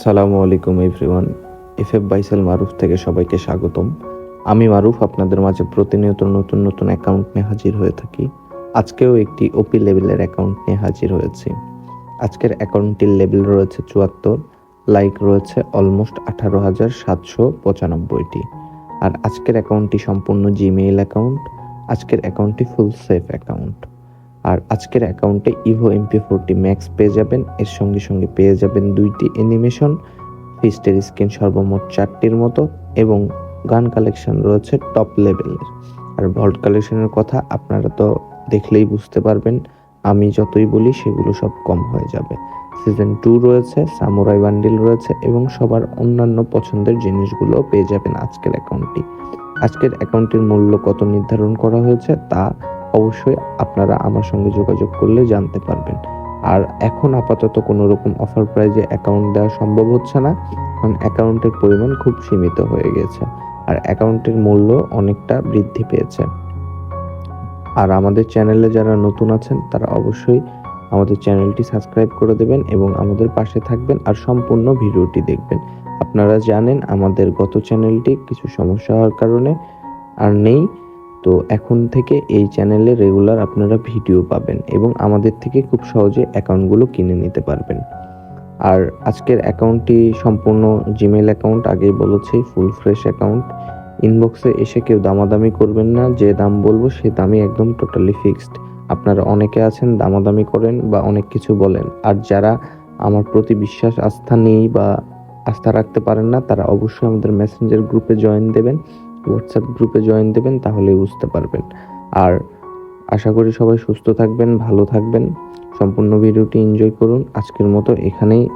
সালামু আলাইকুম everyone. F F বাইসেল মারুফ থেকে সবাইকে স্বাগতম। আমি মারুফ, আপনাদের মাঝে প্রতিনিয়ত নতুন নতুন অ্যাকাউন্ট নিয়ে হাজির হয়ে থাকি। আজকেও একটি ওপি লেভেলের অ্যাকাউন্ট নিয়ে হাজির হয়েছি। আজকের অ্যাকাউন্টটির লেভেল রয়েছে চুয়াত্তর লাইক রয়েছে অলমোস্ট আঠারো হাজার সাতশো পঁচানব্বইটি। আর আজকের অ্যাকাউন্টটি সম্পূর্ণ জিমেইল অ্যাকাউন্ট আজকের অ্যাকাউন্টটি ফুল সেফ অ্যাকাউন্ট আর আজকের অ্যাকাউন্টে ইভো এমপি ফোরটি ম্যাক্স পেয়ে যাবেন। এর সঙ্গে সঙ্গে পেয়ে যাবেন দুইটি অ্যানিমেশন ফিস্টের স্ক্রিন সর্বমোট চারটির মতো এবং গান কালেকশন রয়েছে টপ লেভেলের আর ভল্ট কালেকশনের কথা আপনারা তো দেখলেই বুঝতে পারবেন, আমি যতই বলি সেগুলো সব কম হয়ে যাবে। সিজন টু রয়েছে সামুরাই বান্ডিল রয়েছে এবং সবার অন্যান্য পছন্দের জিনিসগুলো পেয়ে যাবেন আজকের অ্যাকাউন্টটি আজকের অ্যাকাউন্টের মূল্য কত নির্ধারণ করা হয়েছে তা অবশ্যই আপনারা আমার সঙ্গে যোগাযোগ করলে জানতে পারবেন। আর এখন আপাতত কোনো রকম অফার প্রাইজে অ্যাকাউন্ট দেওয়া সম্ভব হচ্ছে না, কারণ অ্যাকাউন্টের পরিমাণ খুব সীমিত হয়ে গেছে আর অ্যাকাউন্টের মূল্য অনেকটা বৃদ্ধি পেয়েছে। আর আমাদের চ্যানেলে যারা নতুন আছেন, তারা অবশ্যই আমাদের চ্যানেলটি সাবস্ক্রাইব করে দেবেন এবং আমাদের পাশে থাকবেন আর সম্পূর্ণ ভিডিওটি দেখবেন। আপনারা জানেন আমাদের গত চ্যানেলটি কিছু সমস্যা হওয়ার কারণে আর নেই। তো এখন থেকে এই চ্যানেলে রেগুলার আপনারা ভিডিও পাবেন এবং আমাদের থেকে খুব সহজে অ্যাকাউন্টগুলো কিনে নিতে পারবেন। আর আজকের অ্যাকাউন্টটি সম্পূর্ণ জিমেল অ্যাকাউন্ট আগেই বলেছি ফুল ফ্রেশ অ্যাকাউন্ট ইনবক্সে এসে কেউ দামাদামি করবেন না, যে দাম বলব সে দামই একদম টোটালি ফিক্সড আপনারা অনেকে আছেন, দামাদামি করেন বা অনেক কিছু বলেন। আর যারা আমার প্রতি বিশ্বাস, আস্থা নেই বা আস্থা রাখতে পারেন না, তারা অবশ্যই আমাদের মেসেঞ্জার গ্রুপে জয়েন দেবেন। হোয়াটসঅ্যাপ গ্রুপে জয়েন দেবেন, তাহলেই বুঝতে পারবেন। আর আশা করি সবাই সুস্থ থাকবেন, ভালো থাকবেন। সম্পূর্ণ ভিডিওটি এনজয় করুন। আজকের মতো এখানেই।